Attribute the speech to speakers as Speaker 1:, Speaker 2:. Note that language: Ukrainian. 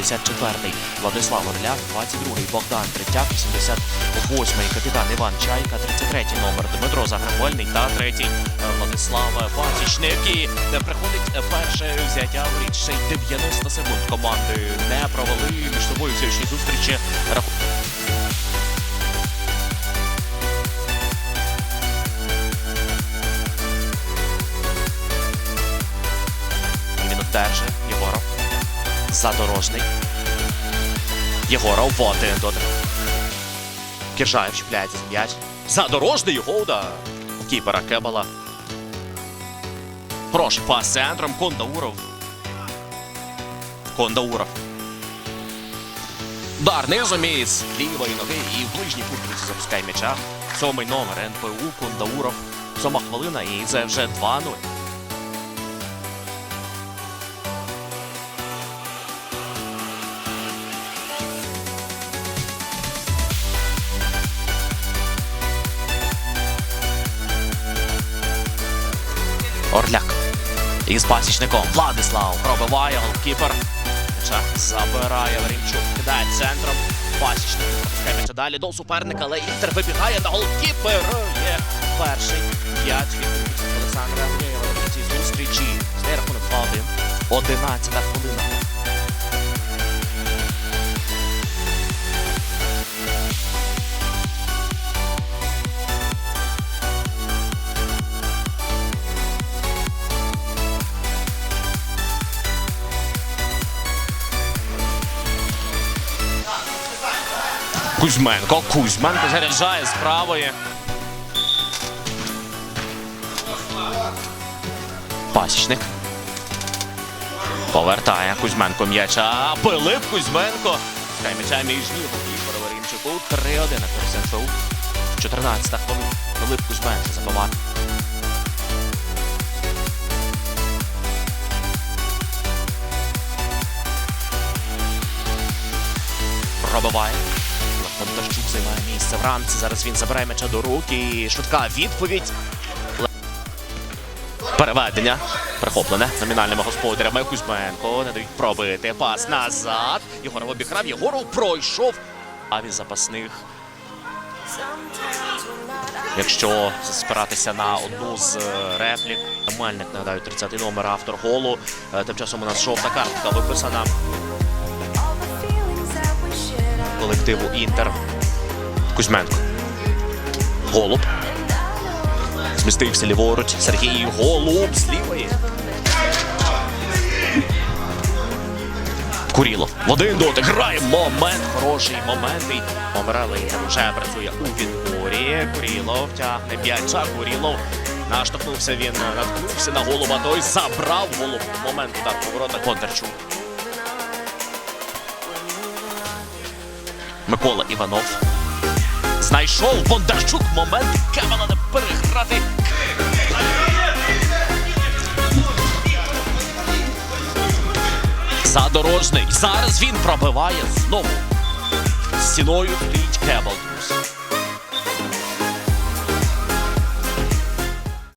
Speaker 1: 84-й Владислав Орляк, 22-й Богдан Третяк, 88-й капітан Іван Чайка, 33-й номер Дмитро Загребельний та третій е, Владислав Пасічник. І приходить перше взяття. Ще й 90 секунд команди не провели між собою в сьогоднішній зустрічі. Він. Єгоров. Задорожний. Єгоров в один до три. Кіржаєв чіпляється з м'яч. Задорожний його удар. Кіпера Кебала. Хороший пас центром. Кондауров. Кондауров. Удар низом із лівої ноги і в ближній кут запускає м'яча. Сьомий номер НПУ Кондауров. Сьома хвилина і це вже 2-0. Орляк. Із пасічником Владислав пробиває голкіпер. Забирає Варінчук. Кидає центром. Пасічник м'яча далі до суперника, але Інтер вибігає на голкіпер. Є перший п'ять від Олександра Андрієва в цій зустрічі. Стає рахунок 2-1. 11 хвилина. Кузьменко. Кузьменко заряджає з правої. Пасічник. Повертає Кузьменко м'яча. Пилип Кузьменко. Хай м'яча між ніг. Ігор Варінчуку. 3-1 на Корсен Шоу. 14 хвилина. Пилип Кузьменко забиває. Пробиває. Бондарчук займає місце в рамці. Зараз він забирає м'яча до рук і швидка відповідь. Переведення. Прихоплене номінальними господарями. Кузьменко не дають пробити. Пас назад. Єгоров обіграв. Єгоров пройшов. А від запасних. Якщо спиратися на одну з е, реплік, Мельник нагадаю 30-й номер автор голу. Е, Тим часом у нас жовта картка виписана колективу Інтер. Кузьменко. Голуб. Змістився ліворуч. Сергій Голуб з лівої. Курілов. В один дотик. Грає момент. Хороший момент. Помирали Інтер вже працює у відборі. Курілов тягне п'яча. Курілов. Наштовхнувся він, наткнувся на голуба. Той забрав голуб. Момент удар поворота Бондарчук. Микола Іванов. Знайшов Бондарчук момент Кевела не переграти. Задорожний. Зараз він пробиває знову. Стіною стоїть Кебл.